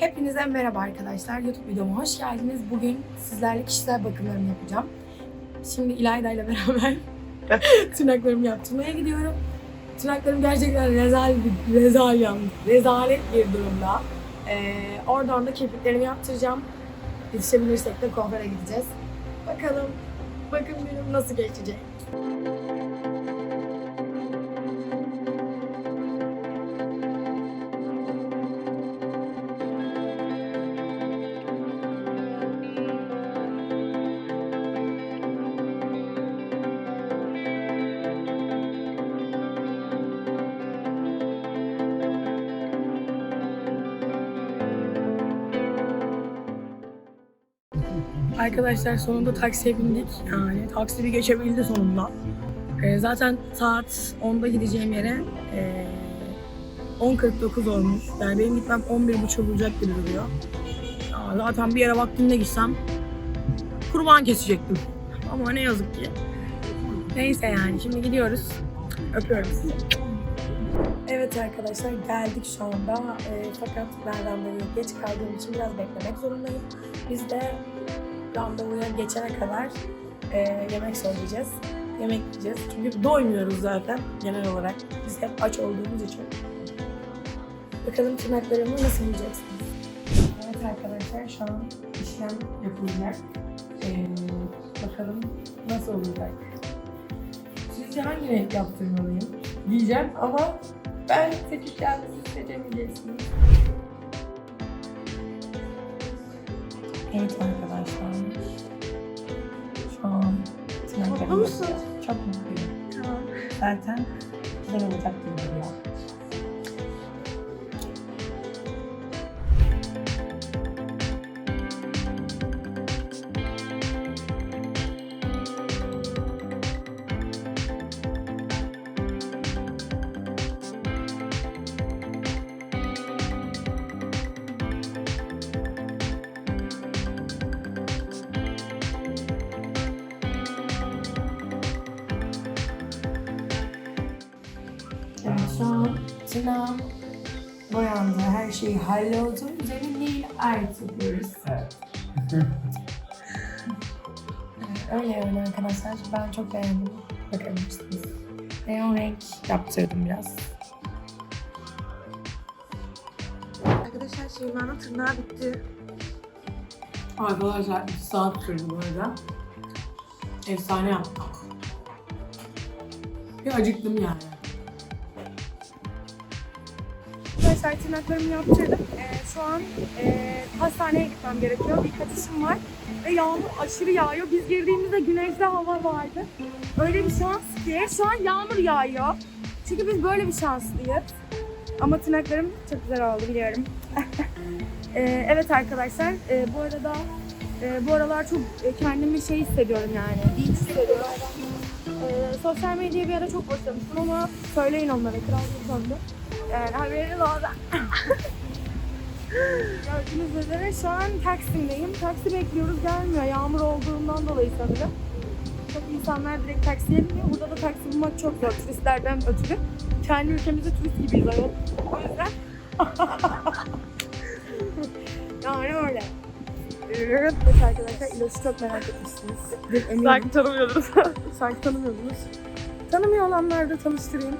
Hepinize merhaba arkadaşlar. YouTube videoma hoş geldiniz. Bugün sizlerle kişisel bakımlarımı yapacağım. Şimdi İlayda ile beraber tırnaklarımı yaptırmaya gidiyorum. Tırnaklarım gerçekten rezal bir, rezal yalnız. Rezalet bir durumda. Ee, oradan da kirpiklerimi yaptıracağım. Yetişebilirsek de kuaföre gideceğiz. Bakalım bakım günüm nasıl geçecek. Arkadaşlar sonunda taksiye bindik. Yani taksi bir geçebildi sonunda. Ee, zaten saat 10'da gideceğim yere ee, 10.49 olmuş. Yani benim gitmem 11.30 olacak gibi duruyor. Ya zaten bir yere vaktinde gitsem kurban kesecektim. Ama ne yazık ki. Neyse yani şimdi gidiyoruz. Öpüyorum sizi. Evet arkadaşlar geldik şu anda. Ee, fakat randevuya geç kaldığım için biraz beklemek zorundayım. Biz de randevuya geçene kadar e, yemek söyleyeceğiz. Yemek yiyeceğiz. Çünkü doymuyoruz zaten genel olarak. Biz hep aç olduğumuz için. Bakalım tırnaklarımı nasıl yiyeceksiniz? Evet arkadaşlar şu an işlem yapılacak. Ee, bakalım nasıl olacak. Sizce hangi renk yaptırmalıyım? Diyeceğim ama ben seçeceğim, siz seçemeyeceksiniz. Evet arkadaşlar. Şu an tırnaklarımı Mutlu musun? yapacağız. Çok mutluyum. Tamam. Zaten güzel olacak gibi geliyor. Şu an tırnağım boyandı. Her şeyi halloldu. Üzerine nail art yapıyoruz. Evet. Öyle öyle arkadaşlar. Ben çok beğendim. Bakabilirsiniz. Neon renk yaptırdım biraz. Arkadaşlar Şeyma'nın tırnağı bitti. Arkadaşlar 2 saat sürdü bu arada. Efsane yaptım. Bir acıktım yani. Arkadaşlar tırnaklarımı yaptırdım. Ee, şu an e, hastaneye gitmem gerekiyor. Birkaç işim var. Ve yağmur aşırı yağıyor. Biz girdiğimizde güneşli hava vardı. Öyle bir şans ki şu an yağmur yağıyor. Çünkü biz böyle bir şanslıyız. Ama tırnaklarım çok güzel oldu biliyorum. Ee, evet arkadaşlar e, bu arada e, bu aralar çok e, kendimi şey hissediyorum yani. İyi hissediyorum. Ee, sosyal medyaya bir ara çok başlamıştım ama söyleyin onlara kral konuda. Yani haberiniz olsun. Gördüğünüz üzere şu an Taksim'deyim. Taksi bekliyoruz gelmiyor. Yağmur olduğundan dolayı sanırım. Çok insanlar direkt taksiye biniyor. Burada da taksi bulmak çok zor turistlerden ötürü. Kendi ülkemizde turist gibiyiz ayol. O yüzden. yani öyle. Evet arkadaşlar İloş'u çok merak etmişsiniz. Eminim. Sanki tanımıyordunuz. Sanki tanımıyordunuz. Tanımıyor olanları da tanıştırayım.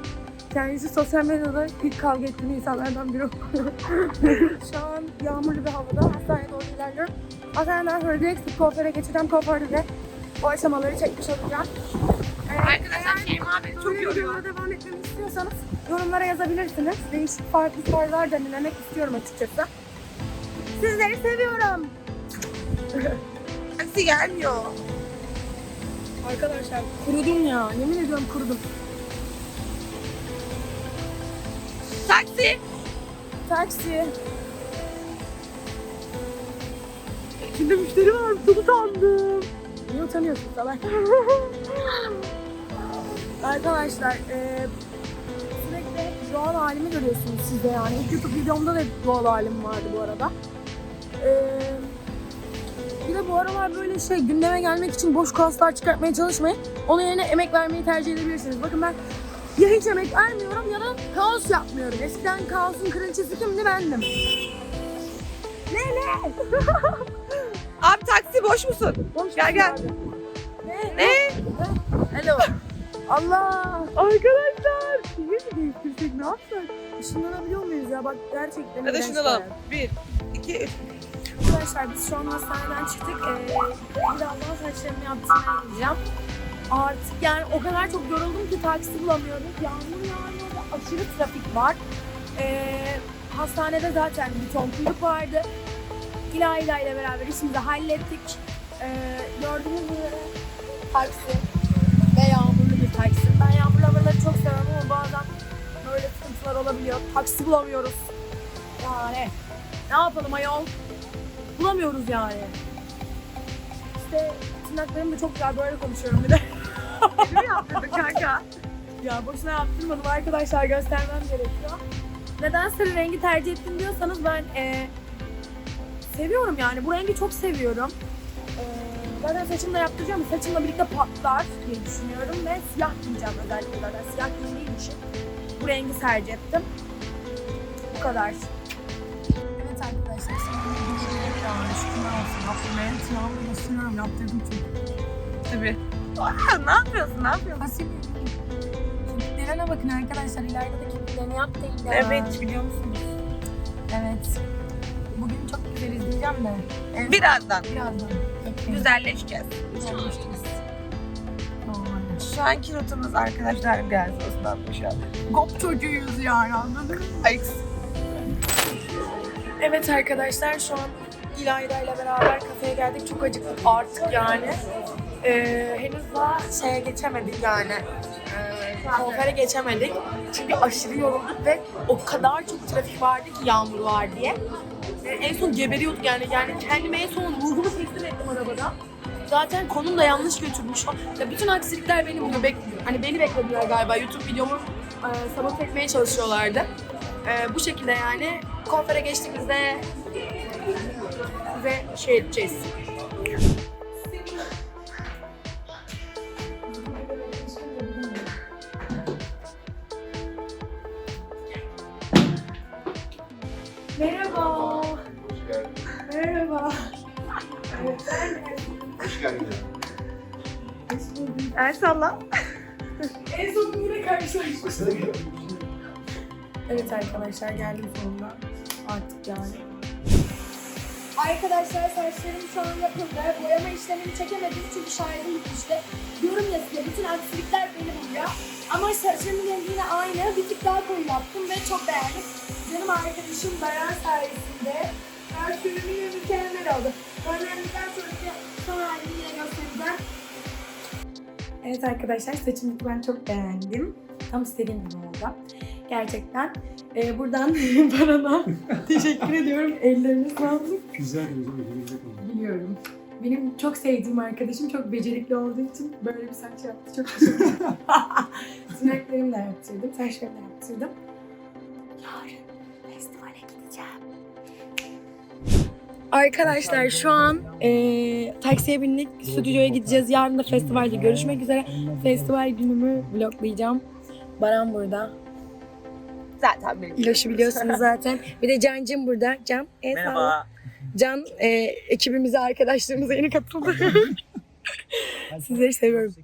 Kendisi sosyal medyada ilk kavga ettiğim insanlardan biri. Şu an yağmurlu bir havada hastaneye doğru ilerliyorum. Hastaneden sonra direkt kuaföre geçeceğim. Kuaförde de o aşamaları çekmiş olacağım. Ee, Arkadaşlar Şeyma beni çok yoruyor. devam etmemi istiyorsanız yorumlara yazabilirsiniz. Değişik farklı tarzlar denemek istiyorum açıkçası. Sizleri seviyorum. Taksi gelmiyor. Arkadaşlar kurudum ya. Yemin ediyorum kurudum. Taksi. Taksi. İçinde müşteri var. Çok utandım. Niye utanıyorsun salak? Arkadaşlar e, sürekli doğal halimi görüyorsunuz siz de yani. İlk YouTube videomda da doğal halim vardı bu arada. E, bir de bu aralar böyle şey gündeme gelmek için boş kaslar çıkartmaya çalışmayın. Onun yerine emek vermeyi tercih edebilirsiniz. Bakın ben ya hiç emek vermiyorum ya da kaos yapmıyorum. Eskiden kaosun kraliçesi kimdi bendim. Abi taksi boş musun? Gel gel. Ne? Ne? Hello. Allah. Arkadaşlar. Şehir mi değiştirsek ne yapsak? Işınlanabiliyor muyuz ya? Bak gerçekten Hadi alalım. bir iki, üç. Arkadaşlar biz şu an hastaneden çıktık. Ee, birazdan saçlarımı yaptırmaya gideceğim. Artık yani o kadar çok yoruldum ki taksi bulamıyoruz. Yağmur yağıyor ve aşırı trafik var. Ee, hastanede zaten bir ton kuyruk vardı. İlayla ile beraber işimizi hallettik. Ee, gördüğünüz gibi taksi ve yağmurlu bir taksi. Ben yağmurlu havaları çok seviyorum ama bazen böyle sıkıntılar olabiliyor. Taksi bulamıyoruz. Yani ne yapalım ayol? Bulamıyoruz yani. İşte tırnaklarım da çok güzel böyle konuşuyorum bir de. Ne yaptırdın kanka? Ya boşuna yaptırmadım arkadaşlar göstermem gerekiyor. Neden sarı rengi tercih ettim diyorsanız ben eee, seviyorum yani bu rengi çok seviyorum. Eee zaten saçımı da yaptıracağım saçımla birlikte patlar diye düşünüyorum ve siyah giyeceğim özellikle zaten siyah giydiğim için bu rengi tercih ettim. Bu kadar. Evet arkadaşlar yani şundan olsun yaptırmaya. Tırnağımı gösteriyorum yaptırdım çünkü. Tabii. Aa, ne yapıyorsun? Ne yapıyorsun? Fasulye. Kirpiklerine bakın arkadaşlar. İleride de kirpiklerini yaptı. Evet biliyor musunuz? Evet. Bugün çok güzel izleyeceğim de. En Birazdan Birazdan. Bekleyin. güzelleşeceğiz. Güzelleşeceğiz. Şu anki rotamız arkadaşlar Osmanlı şu an. Gop çocuğuyuz yani anladın mı? Ay, Evet arkadaşlar şu an İlayda ile beraber kafeye geldik. Çok acıktık artık yani. Ee, henüz daha şeye geçemedik yani. Ee, konfere geçemedik. Çünkü aşırı yorulduk ve o kadar çok trafik vardı ki yağmur var diye. Ee, en son geberiyorduk yani. Yani kendime en son ruhumu teslim ettim arabada. Zaten konum da yanlış götürmüş. Ya bütün aksilikler beni buluyor. Bek hani beni beklediler galiba. YouTube videomu e, sabote etmeye çalışıyorlardı. E, bu şekilde yani konfere geçtiğimizde size şey edeceğiz. Merhaba. Hoş. Merhaba. Hoş geldin. El salla. En son yine karşılaşmıştık. Evet arkadaşlar geldim sonunda. Artık yani. Arkadaşlar saçlarım şu an yapıldı. Boyama işlemini çekemedim çünkü şarjım bitmişti. Diyorum ya size bütün aksilikler beni buluyor. Ama saçlarımın rengi aynı. Bir tık daha koyu yaptım ve çok beğendim. Canım arkadaşım Bayan sayesinde her sürümü yine mükemmel oldu. Önlendikten sonraki son halini yine göstereceğim. Evet arkadaşlar saçımı ben çok beğendim. Tam istediğim gibi oldu. Gerçekten. Ee, buradan Baran'a teşekkür ediyorum. Ellerine sağlık. Güzel güzel gelecek. Biliyorum. Benim çok sevdiğim arkadaşım çok becerikli olduğu için böyle bir saç yaptı. Çok teşekkür ederim. Tırnaklarımı da yaptırdım. Saçlarımı da yaptırdım. Yarın festivale gideceğim. Arkadaşlar şu an eee taksiye bindik. Stüdyoya gideceğiz. Yarın da festivalde görüşmek üzere. Festival günümü vloglayacağım. Baran burada. Zaten benim. İloş'u biliyorsunuz zaten. Bir de Can'cım burada. Can, salla. Merhaba. Can e, ekibimize, arkadaşlarımıza yeni katıldı. Sizleri seviyorum.